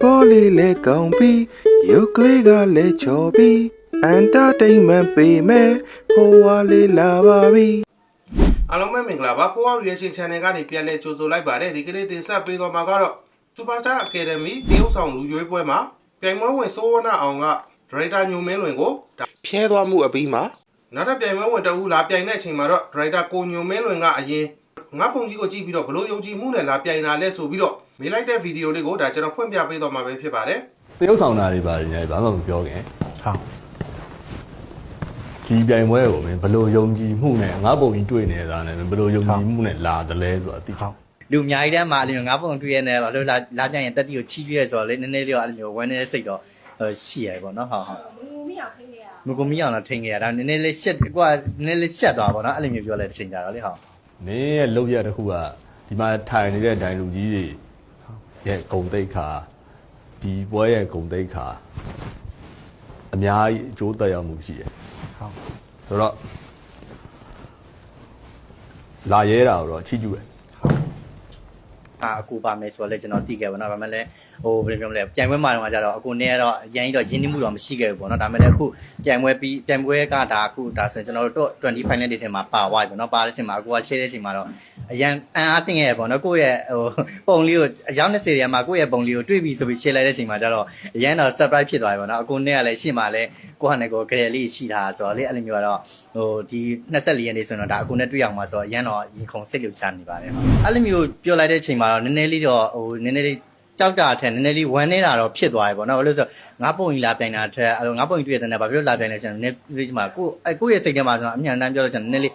ပေါ်လေးလဲကောင်းပြီးရုပ်ကလေးကလည်းချော်ပြီးအန်တာတိန်မန်ပေးမယ်ဖိုးဝါလေးလာပါပြီအားလုံးပဲမင်္ဂလာပါဖိုးဝါ reaction channel ကနေပြန်လဲကြိုဆိုလိုက်ပါတယ်ဒီကနေ့တင်ဆက်ပေးသွားမှာကတော့ Superstar Academy တရုတ်ဆောင်လူရွေးပွဲမှာပြိုင်ပွဲဝင်စိုးဝနာအောင်ကဒရိုက်တာညိုမင်းလွင်ကိုဖျဲသွားမှုအပြီးမှာနောက်တစ်ပြိုင်ပွဲဝင်တအူလာပြိုင်တဲ့အချိန်မှာတော့ဒရိုက်တာကိုညိုမင်းလွင်ကအရင်ငါပုံကြီးကိုကြည့်ပြီးတော့ဘလို့ယုံကြည်မှုနဲ့လာပြိုင်လာလဲဆိုပြီးတော့ မေးလိုက်တဲ့ဗီဒီယိုလေးကိုဒါကျွန်တော်ဖွင့်ပြပေးသွားမှာပဲဖြစ်ပါတယ်တရုတ်ဆောင်တာတွေပါညာဘာမှမပြောခင်ဟုတ်ဒီပြိုင်ပွဲကိုမင်းဘယ်လိုယုံကြည်မှုနဲ့ငါပုံကြီးတွေ့နေတာနဲ့မင်းဘယ်လိုယုံကြည်မှုနဲ့လာတယ်လဲဆိုတာသိချင်လူအများကြီးတန်းမှာအဲ့လိုငါးပုံတွေ့ရနေဘာလို့လာလာပြန်ရင်တက်တီကိုချီးပြရဲဆိုတော့လေနည်းနည်းလေးတော့အဲ့လိုဝမ်းနေတဲ့စိတ်တော့ဟိုရှိရပေါ့နော်ဟုတ်ဟုတ်မမီအောင်ထိနေရမကုမီအောင်တော့ထင်ခဲ့ရတာနည်းနည်းလေးရှက်ကွာနည်းနည်းလေးရှက်သွားပေါ့နော်အဲ့လိုမျိုးပြောလဲတစ်ချိန်ကြတော့လေဟုတ်မင်းရဲ့လောက်ရတစ်ခုကဒီမှာထိုင်နေတဲ့ဒိုင်လူကြီးတွေ ရဲ့ဂုံတိတ်ခါဒီပွဲရဲ့ဂုံတိတ်ခါအများကြီးအကျိုးသက်ရောက်မှုရှိတယ်ဟုတ်ဆိုတော့လာရဲတာတော့ချီးကျူးတယ် အာအကူပါမယ်ဆိုတော့လေကျွန်တော်သိခဲ့ပါတော့ဒါပေမဲ့လည်းဟိုဘယ်လိုပြောမလဲပြိုင်ပွဲမှာတော့ကျတော့အကူနဲ့ကတော့အရင်ကြီးတော့ရင်းနှီးမှုတော့မရှိခဲ့ဘူးပေါ့နော်ဒါပေမဲ့လည်းအခုပြိုင်ပွဲပြီးပြိုင်ပွဲကဒါအခုဒါဆိုရင်ကျွန်တော်တို့20 final တွေထဲမှာပါသွားပြီပေါ့နော်ပါတဲ့အချိန်မှာအကူက share တဲ့အချိန်မှာတော့အရန်အန်အားတင်ခဲ့ပေါ့နော်ကိုယ့်ရဲ့ဟိုပုံလေးကိုအယောက်20တွေမှာကိုယ့်ရဲ့ပုံလေးကိုတွေ့ပြီဆိုပြီး share လိုက်တဲ့အချိန်မှာကျတော့အရန်တော့ surprise ဖြစ်သွားပြီပေါ့နော်အကူနဲ့ကလည်းရှေ့မှာလည်းကိုယ့်ဟာနဲ့ကိုယ်ကြရလေးရှိတာဆိုတော့လေအဲ့လိုမျိုးကတော့ဟိုဒီ24ရက်နေ့ဆိုတော့ဒါအကူနဲ့တွေ့အောင်မှာဆိုတော့အရန်တော့ရင်ခုန်စိတ်လှုပ်ရှားနေပါတယ်အဲ့လိုမျိုးပြောလိုက်တဲ့အချိန်မှာတော့နည်းနည်းလေးတော့ဟိုနည်းနည်းလေးကြောက်တာအထက်နည်းနည်းလေးဝမ်းနေတာတော့ဖြစ်သွားပြီပေါ့နော်ဘာလို့လဲဆိုတော့ငါပုံကြီးလာပြိုင်တာအထက်အဲ့လိုငါပုံကြီးတွေ့တဲ့နဲ့ဘာဖြစ်လို့လာပြိုင်လဲကျွန်တော်နည်းနည်းဒီမှာကိုအဲကိုယ့်ရဲ့စိတ်ထဲမှာကျွန်တော်အမြန်တမ်းပြောလို့ကျွန်တော်နည်းနည်းလေး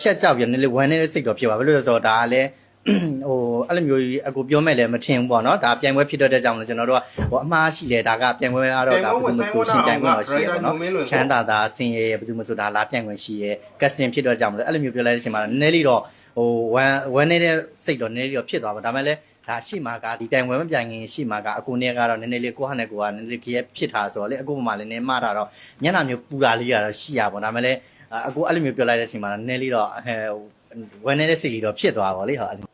ရှက်ကြောက်ပြီးနည်းနည်းလေးဝမ်းနေတဲ့စိတ်တော့ဖြစ်သွားဘာလို့လဲဆိုတော့ဒါကလည်း ဟိုအဲ့လိုမျိုးကြီးအကူပြောမဲ့လည်းမထင်ဘူးပေါ့နော်ဒါပြိုင်ပွဲဖြစ်တဲ့ကြောင့်လည်းကျွန်တော်တို့ကဟိုအမှားရှိတယ်ဒါကပြိုင်ပွဲကတော့ဒါဘယ်သူမှဆိုရှင်ပြိုင်ပွဲတော့ရှိရပေါ့နော်ချမ်းသာတာဆင်းရဲဘယ်သူမှဆိုဒါလာပြိုင်ပွဲရှိရဲကက်စတင်ဖြစ်တော့ကြောင့်လည်းအဲ့လိုမျိုးပြောလိုက်တဲ့အချိန်မှာနည်းနည်းလေးတော့ဟိုဝမ်းဝမ်းနေတဲ့စိတ်တော့နည်းနည်းလေးတော့ဖြစ်သွားပါဒါပေမဲ့လည်းဒါရှိမှာကဒီပြိုင်ပွဲမပြိုင်ခင်ရှိမှာကအကူနဲ့ကတော့နည်းနည်းလေးကိုဟာနဲ့ကိုကနည်းနည်းလေးကြည့်ဖြစ်တာဆိုတော့လေအကူမှလည်းနည်းမှတာတော့မျက်နှာမျိုးပူတာလေးကတော့ရှိရပါဒါပေမဲ့လည်းအကူအဲ့လိုမျိုးပြောလိုက်တဲ့အချိန်မှာနည်းနည်းလေးတော့ဟဲဝမ်းနေတဲ့စိတ်လေးတော့ဖြစ်သွားပါလေဟု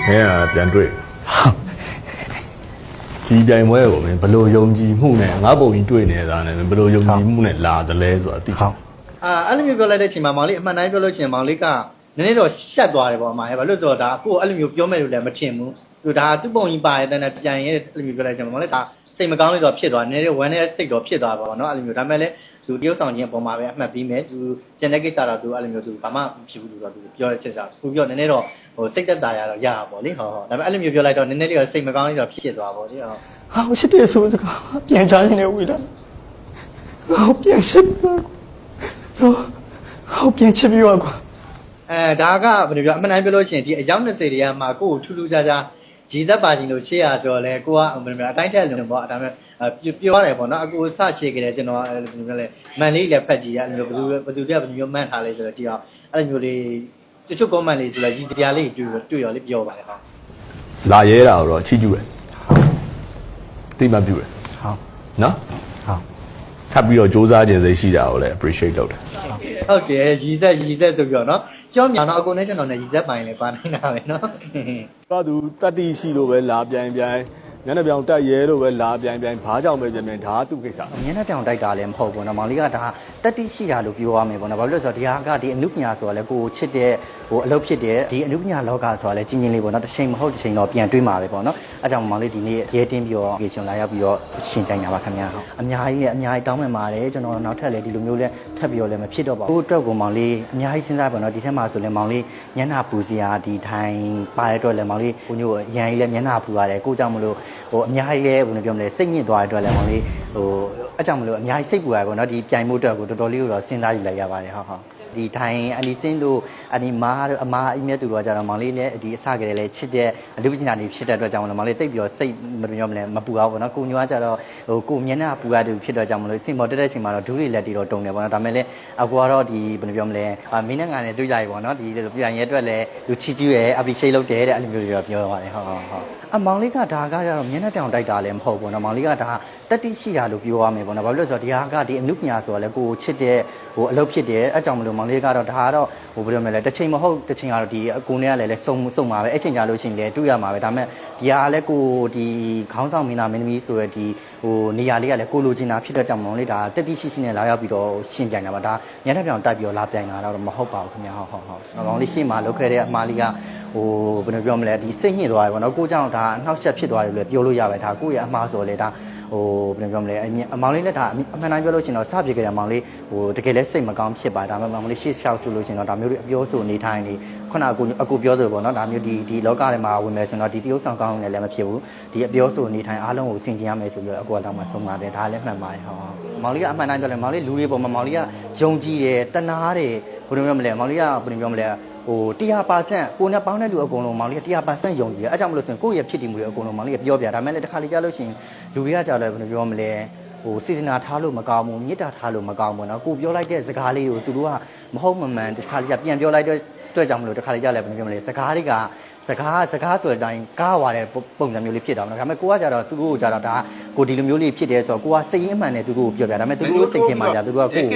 တ်ခဲကပြန်တွေ့ဒီပြိုင်ပွဲကိုမင်းဘယ်လိုယုံကြည်မှုနဲ့ငါပုံကြီးတွေ့နေတာနဲ့မင်းဘယ်လိုယုံကြည်မှုနဲ့လာတယ်လဲဆိုတာသိချင်အာအဲ့လိုမျိုးပြောလိုက်တဲ့အချိန်မှာမောင်လေးအမှန်တိုင်းပြောလို့ရှိရင်မောင်လေးကနည်းနည်းတော့ရှက်သွားတယ်ပေါ့အမဟဲ့ဘာလို့လဲဆိုတော့ဒါကိုယ်အဲ့လိုမျိုးပြောမယ်လို့လည်းမထင်ဘူးသူဒါသူ့ပုံကြီးပါရဲ့တန်းနဲ့ပြန်ရဲအဲ့လိုမျိုးပြောလိုက်တဲ့အချိန်မှာမောင်လေးဒါ စိတ်မကောင်းလေးတော့ဖြစ်သွားနည်းနည်းဝမ်းနေတဲ့စိတ်တော့ဖြစ်သွားပါတော့เนาะအဲ့လိုမျိုးဒါပေမဲ့လည်းသူတရုပ်ဆောင်ခြင်းအပေါ်မှာပဲအမှတ်ပြီးမယ်သူကျန်တဲ့ကိစ္စတော့သူအဲ့လိုမျိုးသူဘာမှမဖြစ်ဘူးလို့တော့သူပြောတဲ့ချက်ကြောင့်သူပြောနည်းနည်းတော့ဟိုစိတ်သက်သာရတော့ရတာပေါ့လေဟောဟောဒါပေမဲ့အဲ့လိုမျိုးပြောလိုက်တော့နည်းနည်းလေးတော့စိတ်မကောင်းလေးတော့ဖြစ်သွားပါပေါ့လေဟော ဟာချစ်တယ်ဆိုစကားပြန်ချင်တယ်ဝီလာဟောပြန်ချစ်ပါကွာဟောပြန်ချစ်ပြီးပါကွာ အဲဒါကဘယ်လိုပြောအမှန်တိုင်းပြောလို့ရှိရင်ဒီအယောက်20တွေကမှကိုယ့်ကိုထူးထူးခြားခြား ရည်သက်ပါခြင်းလို့ရှေ့ရဆိုတော့လေကိုကဘယ်လိုပြောအတိုင်းထက်လုံးပေါ့ဒါပေမဲ့ပြောရတယ်ပေါ့နော်အကိုစရှေ့ကြတယ်ကျွန်တော်ဘယ်လိုပြောလဲမန်လေးလည်းဖတ်ကြည့်ရအဲ့လိုဘယ်လိုဘယ်သူတွေကဘယ်လိုမျိုးမှန်းထားလဲဆိုတော့ကြည့်အောင်အဲ့လိုမျိုးလေးတချို့ comment လေးဆိုတော့ရည်တရားလေးတွေ့တွေ့ရောလေးပြောပါတယ်ဟောလာရဲတာတော့ချီးကျူးတယ်သိမှပြုတယ်ဟုတ်နော်ဟုတ် ထပ်ပြီးတော့စူးစမ်းခြင်းစိတ်ရှိတာကိုလည်း appreciate လုပ်တယ်ဟုတ်တယ်ရည်သက်ရည်သက်ဆိုပြီးတော့နော်ပြောမြန်တော့အကိုနဲ့ကျွန်တော်နဲ့ရည်သက်ပိုင်းလည်းပါနေတာပဲနော် ကသူတတ္တိရှိလို့ပဲလာပြိုင်ပြိုင် ညနေပြောင်တက်ရဲလို့ပဲလာပြိုင်ပြိုင်ဘာကြောင့်ပဲပြင်ပြင်ဒါကသူ့ကိစ္စအမြဲတမ်းတောင်တိုက်တာလည်းမဟုတ်ဘူးနော်မောင်လေးကဒါတက်တိရှိတာလို့ပြောရမယ်ပေါ့နော်ဘာလို့လဲဆိုတော့ဒီဟာကဒီအနုပညာဆိုတာလည်းကိုယ်ချစ်တဲ့ဟိုအလုပ်ဖြစ်တဲ့ဒီအနုပညာလောကဆိုတာလည်းကြီးကြီးလေးပေါ့နော်တစ်ချိန်မဟုတ်တစ်ချိန်တော့ပြန်တွေးမှာပဲပေါ့နော်အဲကြောင့်မောင်လေးဒီနေ့ရဲတင်းပြီးတော့ education လာရောက်ပြီးတော့ရှင်တိုင်တာပါခင်ဗျာဟုတ်အများကြီးလည်းအများကြီးတောင်းပန်ပါတယ်ကျွန်တော်နောက်ထပ်လည်းဒီလိုမျိုးလည်းထပ်ပြီးတော့လည်းမဖြစ်တော့ပါဘူးကိုယ့်အတွက်ကိုမောင်လေးအများကြီးစဉ်းစားပါတော့ဒီထက်မှဆိုလည်းမောင်လေးမျက်နှာပူစရာဒီထိုင်ပါတဲ့အတွက်လည်းမောင်လေးကိုညို့အရန်ကြီးလည်းမျက်နှာပူရတယ်ကိုကြောင့်မလို့ဟိုအများကြီးလည်းဘယ်လိုပြောမလဲစိတ်ညစ်သွားတဲ့အတွက်လည်းမောင်လေးဟိုအကြောင်းမလို့အများကြီးစိတ်ပူရပါတော့ဒီပြိုင်မှုအတွက်ကိုတော်တော်လေးကိုတော့စဉ်းစားယူလိုက်ရပါတယ်ဟုတ်ဟုတ်ဒီထိုင်အနီစင်းတို့အနီမားတို့အမားအမြတ်သူတို့ကကြတော့မောင်လေးလည်းဒီအစကတည်းကလည်းချစ်တဲ့အလုပ်ပညာတွေဖြစ်တဲ့အတွက်ကြောင့်မလို့မောင်လေးတိတ်ပြီးတော့စိတ်မပြောမလဲမပူအောင်ပေါ့နော်ကိုညွားကြတော့ဟိုကိုမျက်နှာပူရတယ်ဖြစ်တော့ကြောင့်မလို့စင်ပေါ်တက်တဲ့ချိန်မှာတော့ဒူးတွေလက်တွေတော့တုံတယ်ပေါ့နော်ဒါပေမဲ့လည်းအကူကတော့ဒီဘယ်လိုပြောမလဲမင်းနဲ့ငါနဲ့တွေ့ကြပြီပေါ့နော်ဒီလိုပြန်ရဲအတွက်လည်းလူချီကျူးရဲ့ appreciate လုပ်တယ်တဲ့အဲ့လိုမျိုးတွေတော့ပြောပါတယ်ဟုတ်ဟုတ်ဟုတ် အမောင်လေးကဒါကကြတော့မျက်နှာပြောင်တိုက်တာလည်းမဟုတ်ဘူးနော်မောင်လေးကဒါတတိရှိတာလို့ပြောရမယ်ပေါ့နော်ဘာဖြစ်လို့လဲဆိုတော့ဒီဟာကဒီအမှုပညာဆိုတာလည်းကိုကိုချစ်တဲ့ဟိုအလုပ်ဖြစ်တယ်အဲကြောင့်မလို့မောင်လေးကတော့ဒါကတော့ဟိုဘယ်လိုမလဲတစ်ချိန်မဟုတ်တစ်ချိန်ကတော့ဒီအကူနဲ့ကလည်းလဲစုံစုံမှာပဲအဲ့ချိန်ကြလို့ရှိရင်လည်းတွေ့ရမှာပဲဒါပေမဲ့ဒီဟာကလည်းကိုဒီခေါင်းဆောင်မင်းသားမင်းသမီးဆိုရဒီဟိုနေရာလေးကလည်းကိုလိုချင်တာဖြစ်တဲ့ကြောင့်မောင်လေးဒါတတိရှိရှိနဲ့လာရောက်ပြီးတော့ရှင်ပြိုင်တာပါဒါမျက်နှာပြောင်တိုက်ပြီးတော့လာပြိုင်တာတော့မဟုတ်ပါဘူးခင်ဗျာဟုတ်ဟုတ်ဟုတ်မောင်လေးရှေ့မှာလုပ်ခဲ့တဲ့အမှားလေးကဟိုဘယ်လိုပြောမလဲဒီစိတ်ညစ်သွားတယ်ပေါ့နော်ကိုကြောင့်ဒါအနှောက်အယှက်ဖြစ်သွားတယ်လို့ပြောလို့ရပါတယ်ဒါကိုယ့်ရဲ့အမှားဆိုလေဒါဟိုဘယ်လိုပြောမလဲအမြင်အမောင်လေးလည်းဒါအမှန်တိုင်းပြောလို့ရှိရင်တော့စပြစ်ကြတဲ့အမောင်လေးဟိုတကယ်လည်းစိတ်မကောင်းဖြစ်ပါဒါပေမဲ့မောင်လေးရှေ့လျှောက်ဆိုလို့ရှိရင်တော့ဒါမျိုးတွေအပြောဆိုနေထိုင်နေခုနကအကူအကူပြောသလိုပေါ့နော်ဒါမျိုးဒီဒီလောကထဲမှာဝင်မယ်ဆိုရင်တော့ဒီတရုပ်ဆောင်ကောင်းနေလည်းမဖြစ်ဘူးဒီအပြောဆိုနေထိုင်အားလုံးကိုစင်ကြင်ရမယ်ဆိုပြီးတော့အကူကတော့မှဆုံးပါတယ်ဒါလည်းမှန်ပါတယ်ဟုတ်မောင်လေးကအမှန်တိုင်းပြောလဲမောင်လေးလူတွေပေါ်မှာမောင်လေးကယုံကြည်တယ်တနာတယ်ဘယ်လိုပြောမလဲမောင်လေးကဘယ်လိုပြောမလဲ ဟို100%ကိုနဲ့ပေါင်းတဲ့လူအကုန်လုံးမောင်လေးက100%ယုံကြည်တယ်အဲကြောင့်မလို့ဆိုရင်ကိုယ့်ရဲ့ဖြစ်တည်မှုတွေအကုန်လုံးမောင်လေးကပြောပြဒါမဲ့လည်းတစ်ခါလေကြာလို့ရှိရင်လူတွေကကြာလဲဘယ်လိုပြောမလဲဟိုစေတနာထားလို့မကောင်းဘူးမေတ္တာထားလို့မကောင်းဘူးเนาะကိုပြောလိုက်တဲ့စကားလေးကိုသူတို့ကမဟုတ်မမှန်တစ်ခါလေကြာပြန်ပြောလိုက်တဲ့အတွက်ကြောင့်မလို့တစ်ခါလေကြာလဲဘယ်လိုပြောမလဲစကားတွေကစကားစကားဆိုတဲ့အတိုင်းကားဝါတဲ့ပုံစံမျိုးလေးဖြစ်တော့เนาะဒါပေမဲ့ကိုကကြာတော့သူတို့ကကြာတော့ဒါ ကိုဒီလိုမျိုးလေးဖြစ်တယ်ဆိုတော့ကိုကစိတ်ရင်းမှန်တယ်သူတို့ကိုပြောပြဒါပေမဲ့သူတို့စိတ်ထင်မှာကြာသူတို့ကကိုအဲ့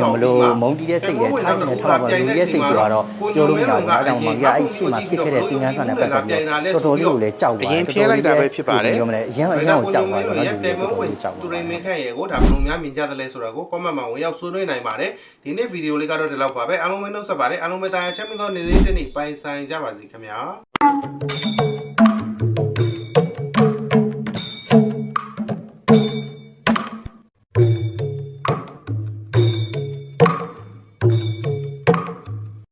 လိုမလို့မုန်းတီးတဲ့စိတ်ရဲ့ထားနေတဲ့ထားပါလူရဲ့စိတ်ဆိုတော့ပြောလို့မရဘူးအဲ့ဒါမှမကြီးအဲ့ရှေ့မှာဖြစ်ခဲ့တဲ့သင်္ကန်းဆန်တဲ့ပတ်သက်ပြီးတော်တော်လေးကိုလည်းကြောက်ပါတယ်အရင်ဖျက်လိုက်တာပဲဖြစ်ပါတယ်ပြောမလဲအရင်အရင်ကိုကြောက်ပါတယ်နော်ဒီလိုကိုကြောက်သူရိမင်းခန့်ရဲ့ကိုဒါဘယ်လိုများမြင်ကြသလဲဆိုတော့ကို comment မှာဝင်ရောက်ဆွေးနွေးနိုင်ပါတယ်ဒီနေ့ဗီဒီယိုလေးကတော့ဒီလောက်ပါပဲအားလုံးပဲနှုတ်ဆက်ပါတယ်အားလုံးပဲတာယာချမ်းမြေ့သောနေ့လေးတစ်နေ့ပိုင်ဆိုင်ကြပါစေခင်ဗျာ Thank you.